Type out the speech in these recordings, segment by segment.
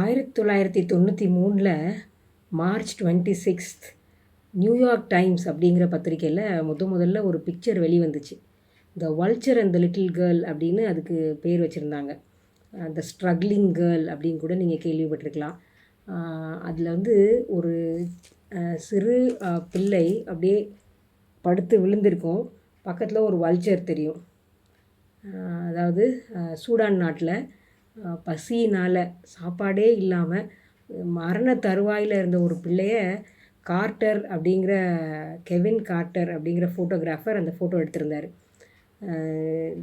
ஆயிரத்தி தொள்ளாயிரத்தி தொண்ணூற்றி மூணில் March twenty sixth New York Times அப்படிங்கிற பத்திரிக்கையில் முத முதல்ல ஒரு picture வெளிவந்துச்சு. The vulture and the little girl அப்படின்னு அதுக்கு பேர் வச்சுருந்தாங்க. த ஸ்ட்ரகிளிங் கேர்ள் அப்படின்னு கூட நீங்கள் கேள்விப்பட்டிருக்கலாம். அதில் வந்து ஒரு சிறு பிள்ளை அப்படியே படுத்து விழுந்திருக்கும். பக்கத்தில் ஒரு வல்ச்சர் தெரியும். அதாவது சூடான் நாட்டில் பசியினால் சாப்பாடே இல்லாமல் மரண தருவாயில் இருந்த ஒரு பிள்ளைய கார்ட்டர் அப்படிங்கிற கெவின் கார்ட்டர் அப்படிங்கிற ஃபோட்டோகிராஃபர் அந்த ஃபோட்டோ எடுத்திருந்தார்.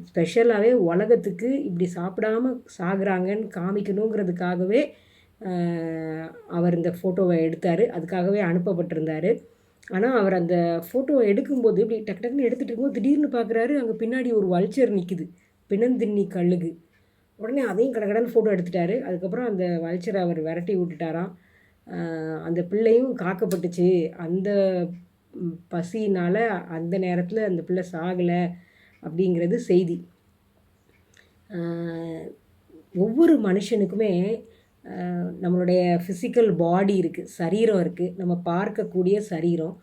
ஸ்பெஷலாகவே உலகத்துக்கு இப்படி சாப்பிடாம சாகுறாங்கன்னு காமிக்கணுங்கிறதுக்காகவே அவர் இந்த ஃபோட்டோவை எடுத்தார். அதுக்காகவே அனுப்பப்பட்டிருந்தார். ஆனால் அவர் அந்த ஃபோட்டோவை எடுக்கும்போது இப்படி டக்கு டக்குன்னு எடுத்துகிட்டு இருக்கும்போது திடீர்னு பார்க்குறாரு அங்கே பின்னாடி ஒரு வல்ச்சர் நிற்குது பிணந்தின்னி கழுகு. உடனே அதையும் கடகடன்னு ஃபோட்டோ எடுத்துட்டாரு. அதுக்கப்புறம் அந்த வல்ச்சரை அவர் விரட்டி விட்டுட்டாராம். அந்த பிள்ளையும் காக்கப்பட்டுச்சு. அந்த பசினால் அந்த நேரத்தில் அந்த பிள்ளை சாகலை அப்படிங்கிறது செய்தி. ஒவ்வொரு மனுஷனுக்குமே நம்மளுடைய ஃபிசிக்கல் பாடி இருக்குது சரீரம் இருக்குது நம்ம பார்க்கக்கூடிய சரீரம்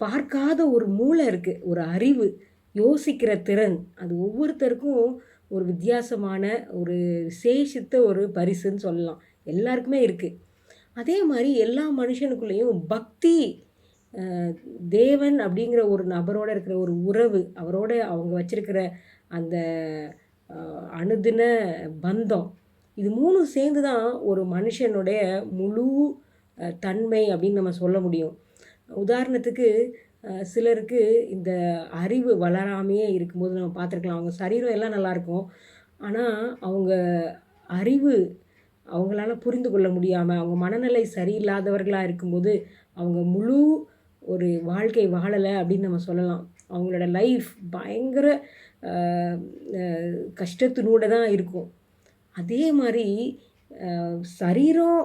பார்க்காத ஒரு மூளை இருக்குது ஒரு அறிவு யோசிக்கிற திறன். அது ஒவ்வொருத்தருக்கும் ஒரு வித்தியாசமான ஒரு சேஷித்த ஒரு பரிசுன்னு சொல்லலாம். எல்லாருக்குமே இருக்குது அதே மாதிரி எல்லா மனுஷனுக்குள்ளேயும் பக்தி தேவன் அப்படிங்கிற ஒரு நபரோட இருக்கிற ஒரு உறவு அவரோட அவங்க வச்சுருக்கிற அந்த அணுதின அனுதின பந்தம் இது மூணும் சேர்ந்து தான் ஒரு மனுஷனுடைய முழு தன்மை அப்படின்னு நம்ம சொல்ல முடியும். உதாரணத்துக்கு சிலருக்கு இந்த அறிவு வளராமையே இருக்கும்போது நம்ம பார்த்துருக்கலாம். அவங்க சரீரம் எல்லாம் நல்லாயிருக்கும் ஆனால் அவங்க அறிவு அவங்களால புரிந்து கொள்ள முடியாமல் அவங்க மனநிலை சரியில்லாதவர்களாக இருக்கும்போது அவங்க முழு ஒரு வாழ்க்கை வாழலை அப்படின்னு நம்ம சொல்லலாம். அவங்களோட லைஃப் பயங்கர கஷ்டத்தினூட தான் இருக்கும். அதே மாதிரி சரீரம்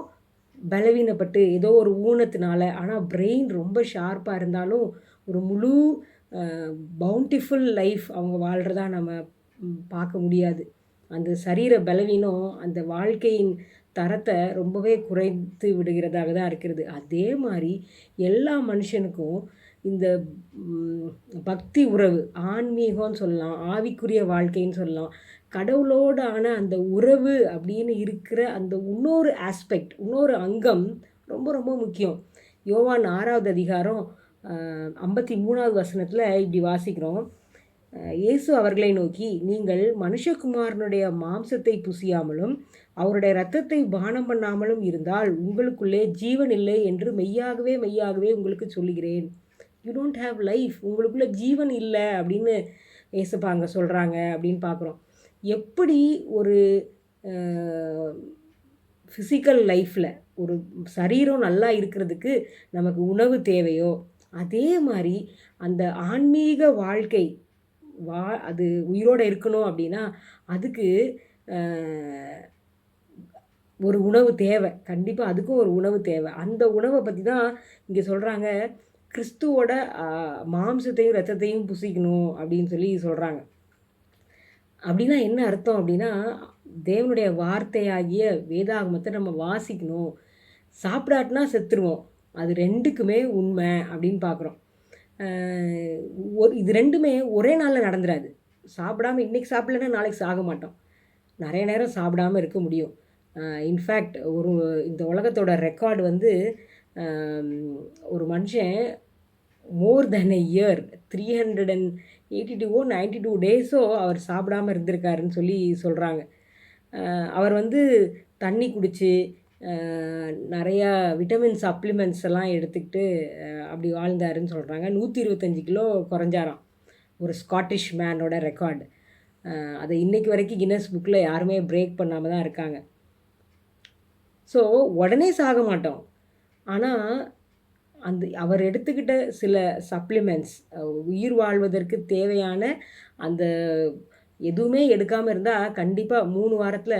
பலவீனப்பட்டு ஏதோ ஒரு ஊனத்தினால ஆனால் பிரெயின் ரொம்ப ஷார்ப்பாக இருந்தாலும் ஒரு முழு பவுண்டிஃபுல் லைஃப் அவங்க வாழ்கிறதா நம்ம பார்க்க முடியாது. அந்த சரீர பலவீனம் அந்த வாழ்க்கையின் தரத்தை ரொம்பவே குறைத்து விடுகிறதாக தான் இருக்கிறது. அதே மாதிரி எல்லா மனுஷனுக்கும் இந்த பக்தி உறவு ஆன்மீகம்னு சொல்லலாம் ஆவிக்குரிய வாழ்க்கைன்னு சொல்லலாம் கடவுளோடான அந்த உறவு அப்படின்னு இருக்கிற அந்த இன்னொரு ஆஸ்பெக்ட் இன்னொரு அங்கம் ரொம்ப ரொம்ப முக்கியம். யோவான் ஆறாவது அதிகாரம் ஐம்பத்தி மூணாவது வசனத்தில் இப்படி வாசிக்கிறோம். இயேசு அவர்களை நோக்கி நீங்கள் மனுஷகுமாரனுடைய மாம்சத்தை புசியாமலும் அவருடைய ரத்தத்தை பானம் பண்ணாமலும் இருந்தால் உங்களுக்குள்ளே ஜீவன் இல்லை என்று மெய்யாகவே மெய்யாகவே உங்களுக்கு சொல்லுகிறேன். யூ டோன்ட் ஹேவ் லைஃப் உங்களுக்குள்ளே ஜீவன் இல்லை அப்படின்னு ஏசுப்பாங்க சொல்கிறாங்க அப்படின்னு பார்க்குறோம். எப்படி ஒரு ஃபிசிக்கல் லைஃப்பில் ஒரு சரீரம் நல்லா இருக்கிறதுக்கு நமக்கு உணவு தேவையோ அதே மாதிரி அந்த ஆன்மீக வாழ்க்கை வா அது உயிரோடு இருக்கணும் அப்படின்னா அதுக்கு ஒரு உணவு தேவை. கண்டிப்பாக அதுக்கும் ஒரு உணவு தேவை. அந்த உணவை பற்றி தான் இங்கே சொல்கிறாங்க கிறிஸ்துவோட மாம்சத்தையும் ரத்தத்தையும் புசிக்கணும் அப்படின்னு சொல்லி சொல்கிறாங்க அப்படின்னா என்ன அர்த்தம் அப்படின்னா தேவனுடைய வார்த்தையாகிய வேதாகமத்தை நம்ம வாசிக்கணும். சாப்பிடாட்டினா செத்துருவோம். அது ரெண்டுக்குமே உண்மை அப்படின்னு பார்க்குறோம். ஒரு இது ரெண்டுமே ஒரே நாளில் நடந்துடாது சாப்பிடாம இன்றைக்கி சாப்பிட்லன்னா நாளைக்கு சாக மாட்டோம். நிறைய நேரம் சாப்பிடாம இருக்க முடியும். இன்ஃபேக்ட் ஒரு இந்த உலகத்தோட ரெக்கார்டு வந்து ஒரு மனுஷன் more than a year three hundred and eighty டூவோ ninety two டேஸோ அவர் சாப்பிடாம இருந்திருக்காருன்னு சொல்லி சொல்கிறாங்க அவர் வந்து தண்ணி குடித்து நிறையா விட்டமின் சப்ளிமெண்ட்ஸ் எல்லாம் எடுத்துக்கிட்டு அப்படி வாழ்ந்தாருன்னு சொல்கிறாங்க நூற்றி இருபத்தஞ்சி கிலோ குறைஞ்சாராம். ஒரு ஸ்காட்டிஷ் மேனோட ரெக்கார்டு அதை இன்றைக்கு வரைக்கும் கின்னஸ் புக்கில் யாருமே பிரேக் பண்ணாமல் தான் இருக்காங்க. ஸோ உடனே சாக மாட்டோம். ஆனால் அந்த அவர் எடுத்துக்கிட்ட சில சப்ளிமெண்ட்ஸ் உயிர் வாழ்வதற்கு தேவையான அந்த எதுவுமே எடுக்காமல் இருந்தால் கண்டிப்பாக மூணு வாரத்தில்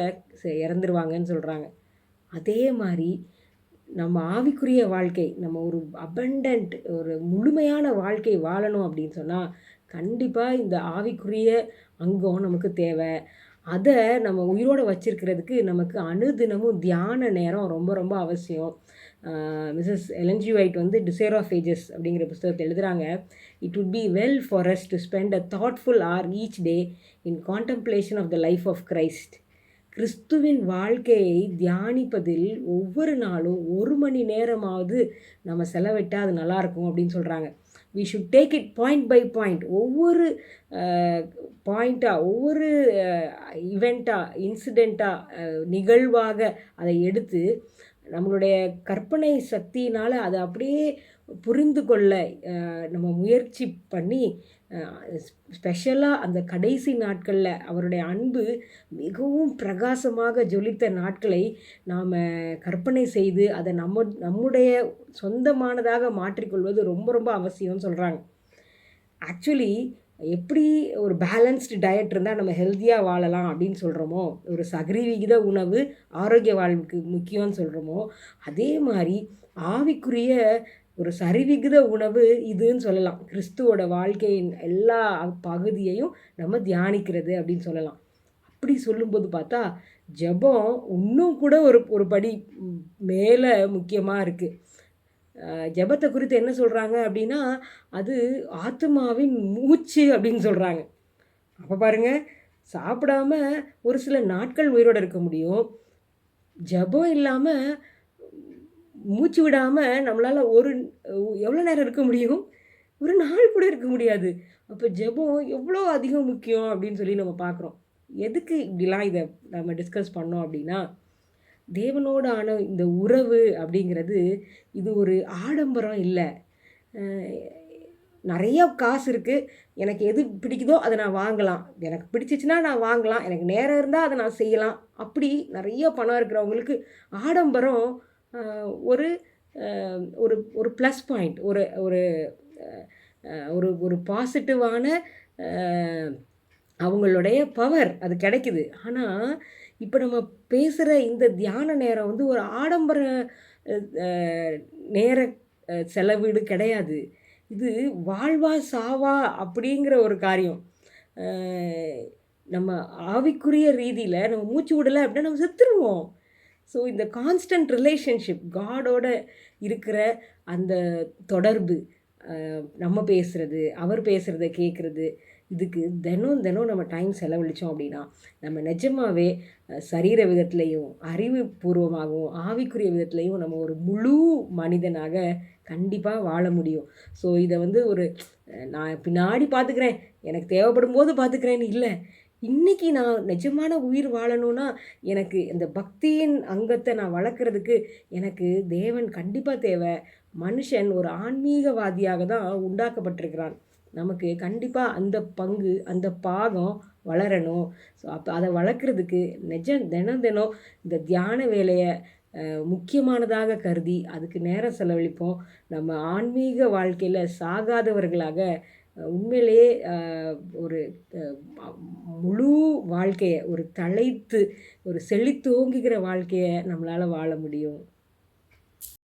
இறந்துருவாங்கன்னு சொல்கிறாங்க அதே மாதிரி நம்ம ஆவிக்குரிய வாழ்க்கை நம்ம ஒரு அபண்டன்ட் ஒரு முழுமையான வாழ்க்கை வாழணும் அப்படின்னு சொன்னால் கண்டிப்பாக இந்த ஆவிக்குரிய அங்கம் நமக்கு தேவை. அதை நம்ம உயிரோட வச்சிருக்கிறதுக்கு நமக்கு அனுதினமும் தியான நேரம் ரொம்ப ரொம்ப அவசியம். மிஸ்ஸஸ் எலன்ஜி ஒயிட் வந்து டிசைர் ஆஃப் ஏஜஸ் அப்படிங்கிற புஸ்தகத்தை எழுதுகிறாங்க it would be well for us to spend a thoughtful hour each day in contemplation of the life of Christ கிறிஸ்துவின் வாழ்க்கையை தியானிப்பதில் ஒவ்வொரு நாளும் ஒரு மணி நேரமாவது நம்ம செலவிட்டால் அது நல்லாயிருக்கும் அப்படின்னு சொல்கிறாங்க we should take it point by point ஒவ்வொரு பாயிண்ட்டாக ஒவ்வொரு இவெண்ட்டாக இன்சிடெண்ட்டாக நிகழ்வாக அதை எடுத்து நம்மளுடைய கற்பனை சக்தியினால் அதை அப்படியே புரிந்து கொள்ள நம்ம முயற்சி பண்ணி ஸ்பெஷலாக அந்த கடைசி நாட்களில் அவருடைய அன்பு மிகவும் பிரகாசமாக ஜொலித்த நாட்களை நாம் கற்பனை செய்து அதை நம்ம நம்முடைய சொந்தமானதாக மாற்றிக்கொள்வது ரொம்ப ரொம்ப அவசியம்னு சொல்கிறாங்க ஆக்சுவலி எப்படி ஒரு பேலன்ஸ்டு டயட் இருந்தால் நம்ம ஹெல்த்தியாக வாழலாம் அப்படின்னு சொல்கிறோமோ ஒரு சகரிவிகித உணவு ஆரோக்கிய வாழ்வுக்கு முக்கியம்னு சொல்கிறோமோ அதே மாதிரி ஆவிக்குரிய ஒரு சரிவிகித உணவு இதுன்னு சொல்லலாம். கிறிஸ்துவோட வாழ்க்கையின் எல்லா பகுதியையும் நம்ம தியானிக்கிறது அப்படின்னு சொல்லலாம். அப்படி சொல்லும்போது பார்த்தா ஜெபம் இன்னும் கூட ஒரு ஒரு படி மேலே முக்கியமாக இருக்குது ஜெபத்தை குறித்து என்ன சொல்கிறாங்க அப்படின்னா அது ஆத்மாவின் மூச்சு அப்படின்னு சொல்கிறாங்க அப்போ பாருங்க சாப்பிடாம ஒரு சில நாட்கள் உயிரோடு இருக்க முடியும். ஜெபம் இல்லாமல் மூச்சு விடாமல் நம்மளால் ஒரு எவ்வளோ நேரம் இருக்க முடியும்? ஒரு நாள் கூட இருக்க முடியாது. அப்போ ஜெபம் எவ்வளோ அதிகம் முக்கியம் அப்படின்னு சொல்லி நம்ம பார்க்குறோம். எதுக்கு இப்படிலாம் இதை நம்ம டிஸ்கஸ் பண்ணோம் அப்படின்னா தேவனோடான ஆன இந்த உறவு அப்படிங்கிறது இது ஒரு ஆடம்பரம் இல்லை. நிறைய காசு இருக்குது எனக்கு எது பிடிக்குதோ அதை நான் வாங்கலாம். எனக்கு பிடிச்சிச்சுன்னா நான் வாங்கலாம். எனக்கு நேரம் இருந்தால் அதை நான் செய்யலாம். அப்படி நிறைய பணம் இருக்கிறவங்களுக்கு ஆடம்பரம் ஒரு ஒரு ஒரு ப்ளஸ் பாயிண்ட் ஒரு ஒரு ஒரு ஒரு பாசிட்டிவான அவங்களுடைய பவர் அது கிடைக்குது. ஆனால் இப்போ நம்ம பேசுகிற இந்த தியான நேரம் வந்து ஒரு ஆடம்பர நேர செலவீடு கிடையாது. இது வாழ்வா சாவா அப்படிங்கிற ஒரு காரியம். நம்ம ஆவிக்குரிய ரீதியில் நம்ம மூச்சு விடலை அப்படின்னா நம்ம செத்துருவோம். ஸோ இந்த கான்ஸ்டன்ட் ரிலேஷன்ஷிப் காடோட இருக்கிற அந்த தொடர்பு நம்ம பேசுகிறது அவர் பேசுகிறத கேட்குறது இதுக்கு தினம் தினம் நம்ம டைம் செலவழித்தோம் அப்படின்னா நம்ம நிஜமாவே சரீர விதத்துலேயும் அறிவுபூர்வமாகவும் ஆவிக்குரிய விதத்துலேயும் நம்ம ஒரு முழு மனிதனாக கண்டிப்பாக வாழ முடியும். ஸோ இதை வந்து ஒரு நான் பின்னாடி பார்த்துக்கிறேன் எனக்கு தேவைப்படும் போது பார்த்துக்கிறேன்னு இல்லை. இன்றைக்கி நான் நிஜமான உயிர் வாழணும்னா எனக்கு இந்த பக்தியின் அங்கத்தை நான் வளர்க்குறதுக்கு எனக்கு தேவன் கண்டிப்பாக தேவை. மனுஷன் ஒரு ஆன்மீகவாதியாக தான் உண்டாக்கப்பட்டிருக்கிறான். நமக்கு கண்டிப்பாக அந்த பங்கு அந்த பாகம் வளரணும். ஸோ அப்போ அதை வளர்க்குறதுக்கு நிஜ தினம் தினம் இந்த தியான வேலையை முக்கியமானதாக கருதி அதுக்கு நேரம் செலவழிப்போம். நம்ம ஆன்மீக வாழ்க்கையில் சாகாதவர்களாக உண்மையிலேயே ஒரு முழு வாழ்க்கையை ஒரு தழைத்து ஒரு செழித்தோங்குகிற வாழ்க்கையை நம்மளால் வாழ முடியும்.